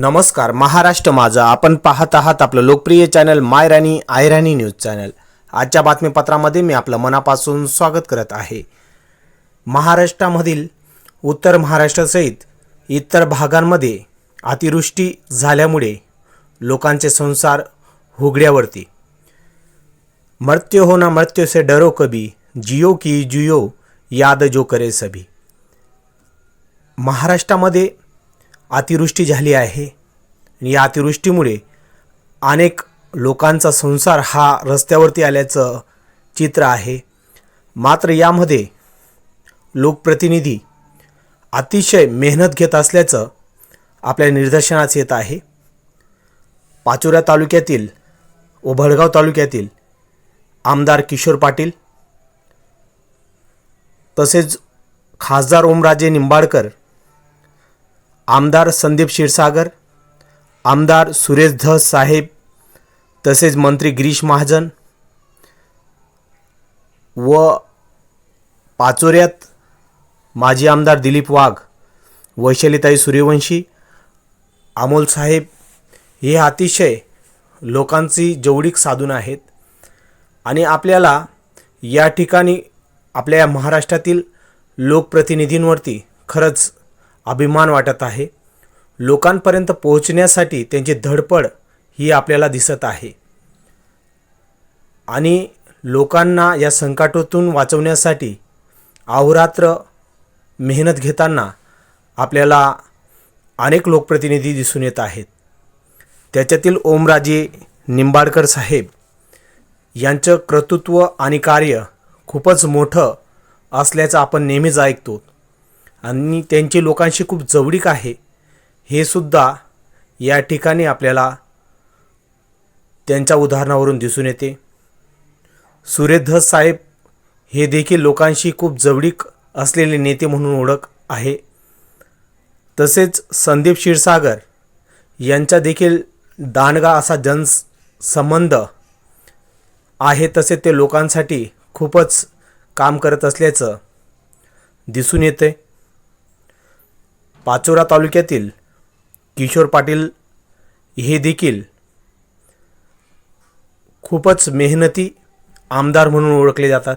नमस्कार महाराष्ट्र माझा. आपण पाहत आहात आपलं लोकप्रिय चॅनल माय राणी आय राणी न्यूज चॅनल. आजच्या बातमीपत्रामध्ये मी आपलं मनापासून स्वागत करत आहे. महाराष्ट्रामधील उत्तर महाराष्ट्रासहित इतर भागांमध्ये अतिवृष्टी झाल्यामुळे लोकांचे संसार हुगड्यावरती. मृत्यू हो ना मृत्यू से डरो कभी जियो की जियो याद जो करे सभी. महाराष्ट्रामध्ये अतिवृष्टी झाली आहे. या अतिवृष्टीमुळे अनेक लोकांचा संसार हा रस्त्यावरती आल्याचं चित्र आहे. मात्र यामध्ये लोकप्रतिनिधी अतिशय मेहनत घेत असल्याचं आपल्या निदर्शनास येत आहे. पाचोऱ्या तालुक्यातील व भडगाव तालुक्यातील आमदार किशोर पाटील तसेच खासदार ओमराजे निंबाडकर आमदार संदीप क्षीरसागर आमदार सुरेश धस साहेब तसेच मंत्री गिरीश महाजन व पाचोऱ्यात माजी आमदार दिलीप वाघ वैशालीताई सूर्यवंशी अमोल साहेब. हे अतिशय लोकांची जवळीक साधून आहेत आणि आपल्याला या ठिकाणी आपल्या या महाराष्ट्रातील लोकप्रतिनिधींवरती खरंच अभिमान वाटत आहे. लोकांपर्यंत पोहोचण्यासाठी त्यांची धडपड ही आपल्याला दिसत आहे. आणि लोकांना या संकटातून वाचवण्यासाठी अहोरात्र मेहनत घेताना आपल्याला अनेक लोकप्रतिनिधी दिसून येत आहेत. त्याच्यातील ओमराजे निंबाडकर साहेब यांचं कर्तृत्व आणि कार्य खूपच मोठं असल्याचं आपण नेहमीच ऐकतो. आणि त्यांची लोकांशी खूप जवळीक आहे. हे सुद्धा या ठिकाणी आपल्याला त्यांच्या उदाहरणावरून दिसून येते. सुरेधस साहेब हे देखील लोकांशी खूप जवळीक असलेले नेते म्हणून ओळख आहे. तसेच संदीप क्षीरसागर यांचा देखील दांडगा असा जनसंबंध आहे तसे ते लोकांसाठी खूपच काम करत असल्याचं दिसून येते. पाचोरा तालुक्यातील किशोर पाटील हे देखील खूपच मेहनती आमदार म्हणून ओळखले जातात.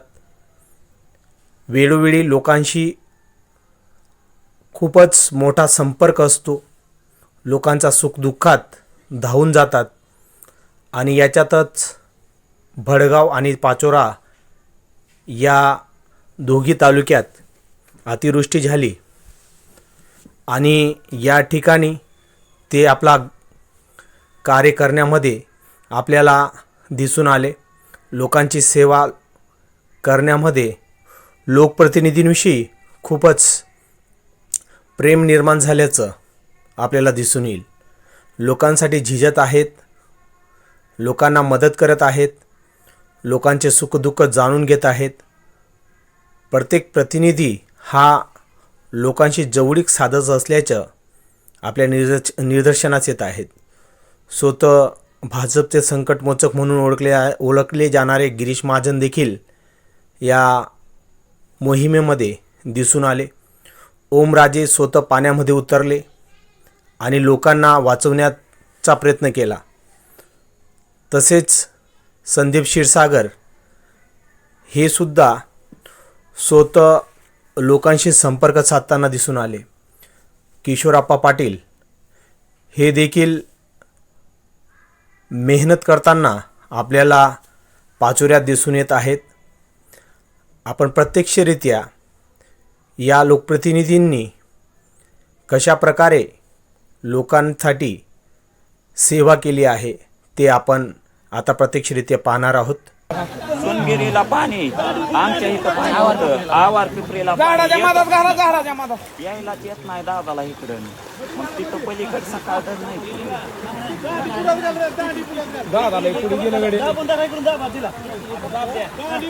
वेळोवेळी लोकांशी खूपच मोठा संपर्क असतो. लोकांचा सुखदुःखात धावून जातात आणि याच्यातच भडगाव आणि पाचोरा या दोघी तालुक्यात अतिवृष्टी झाली. आणि या ठिकाणी ते आपला कार्य करण्यामध्ये आपल्याला दिसून आले. लोकांची सेवा करण्यामध्ये लोकप्रतिनिधींविषयी खूपच प्रेम निर्माण झाल्याचं आपल्याला दिसून येईल. लोकांसाठी झिजत आहेत. लोकांना मदत करत आहेत. लोकांचे सुखदुःख जाणून घेत आहेत. प्रत्येक प्रतिनिधी हा लोकांशी जवळीक साधत असल्याचं आपल्या निदर्श निदर्शनास येत आहेत. स्वतः भाजपचे संकटमोचक म्हणून ओळखले ओळखले जाणारे गिरीश महाजन देखील या मोहिमेमध्ये दिसून आले. ओमराजे स्वतः पाण्यामध्ये उतरले आणि लोकांना वाचवण्याचा प्रयत्न केला. तसेच संदीप क्षीरसागर हे सुद्धा स्वतः लोकांशी संपर्क साधताना दिसून आले. किशोरप्पा पाटील हे देखील मेहनत करताना आपल्याला पाचोऱ्यात दिसून येत आहेत. आपण प्रत्यक्षरित्या या लोकप्रतिनिधींनी कशा प्रकारे लोकांसाठी सेवा केली आहे ते आपण आता प्रत्यक्षरित्या पाहणार आहोत. सोनगिरीला पाणी. आमच्या इथं पाणी होतं. आवार पिपरीला झाडाच्या येतं. घाला झाडाच्या नाही दादाला इकडं. मग तिथं पलीकडे सकाळ नाही. झाडाला पुढे गेलं गडे. गाडी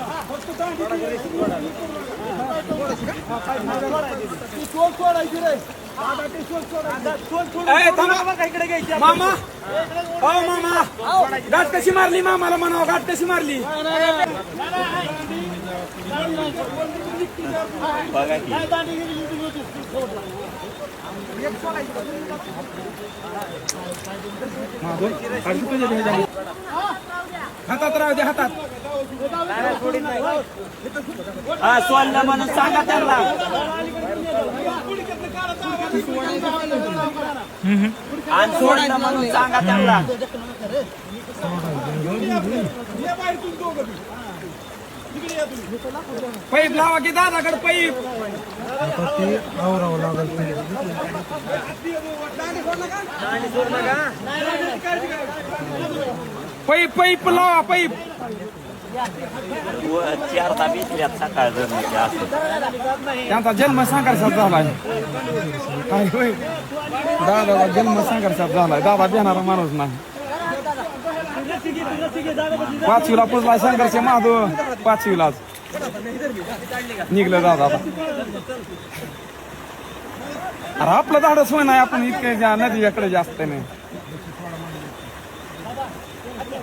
मामा. हो मामा. गाठ कशी मारली मामाला म्हणावं? गाठ कशी मारली? बघा हातात राहू दे हातात. हा सोडलं म्हणून सांगा त्यांना. आणि सोडलं म्हणून सांगा त्यांना. पाईप लावा की दादाकडे पाईप पाईप पाईप लावा पाईप सकाळ त्यांचा जन्म संघर्षात झालाय. काय होय. दादाचा जन्म संघर्षात झालाय. दादा देणारा माणूस नाही. पाचवीला पुजला संघर्ष महादो पाचवीलाच निघलं दादा आता. अरे आपलं धाडस होय नाही आपण इतके जा- नदीच्याकडे जास्त नाही.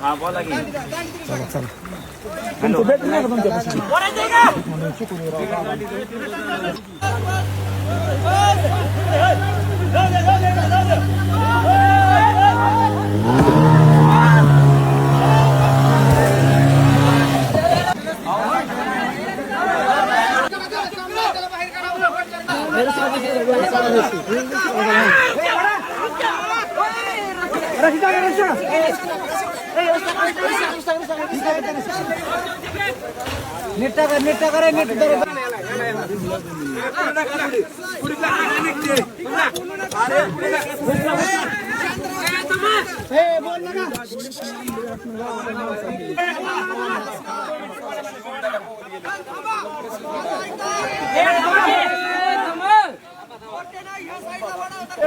हा बोला की तुमचं নেটটা করে নেটটা করে নেট ধরে বল না છત્રી વાળો કોને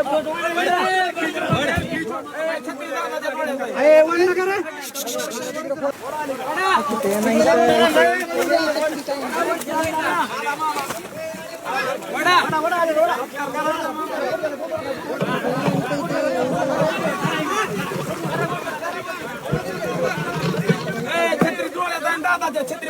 છત્રી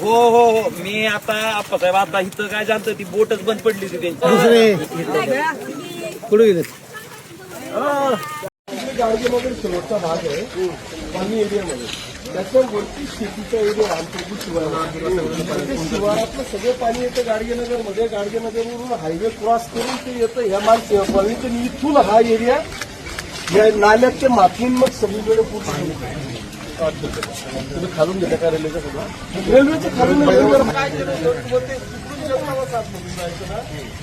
हो हो हो. मी आता आप्पासाहेब आता इथं काय झालं ती बोटच बंद पडली होती त्यांची. गाडगेमध्ये शेवटचा भाग आहे. पाणी एरियामध्ये. त्याच्या वरती शेतीचा एरिया आमच्या शिवारात. त्या शिवारातलं सगळं पाणी येतं गाडगेनगरमध्ये गाडगेनगरवरून हायवे क्रॉस करून ते येतं. ह्या कॉलनीच्या आणि इथून हा एरिया या नाल्यात ते मातीन मग सगळीकडे पूर्ण तुम्ही खालून गेल्या का रेल्वेच्या सगळं रेल्वेच्या खालून जायचं ना,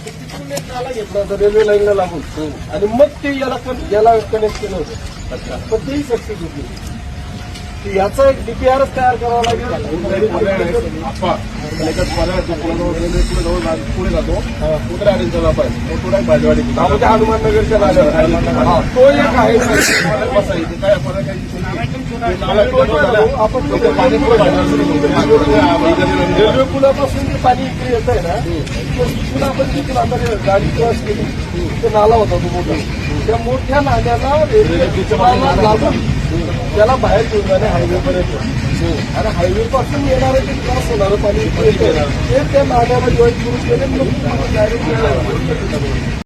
तर तिकडून एक नाला घेतला होता रेल्वे लाईनला लागून. आणि मग ते याला याला कनेक्ट केलं होतं. पण तेही सक्सेस होती. याचा एक डीपीआरच तयार करावा लागेल. आप्पा पुढे जातो. आहे तो थोडा भाजवाडी हनुमान नगरच्या हा, तो एक आहे. आपण. रेल्वे पुलापासून जे पाणी इकडे येत आहे ना ते तिथून आपण तिथून आता गाडी क्रॉस केली ते नाला होता तो मोठा. त्या मोठ्या नाल्याला रेल्वे लागून त्याला बाहेर घेऊन जाणे हायवे पर्यंत. आणि हायवे पासून येणारं जे क्रॉस होणारं पाणी ते त्या नाल्याला जॉईन करून गेले डायरेक्ट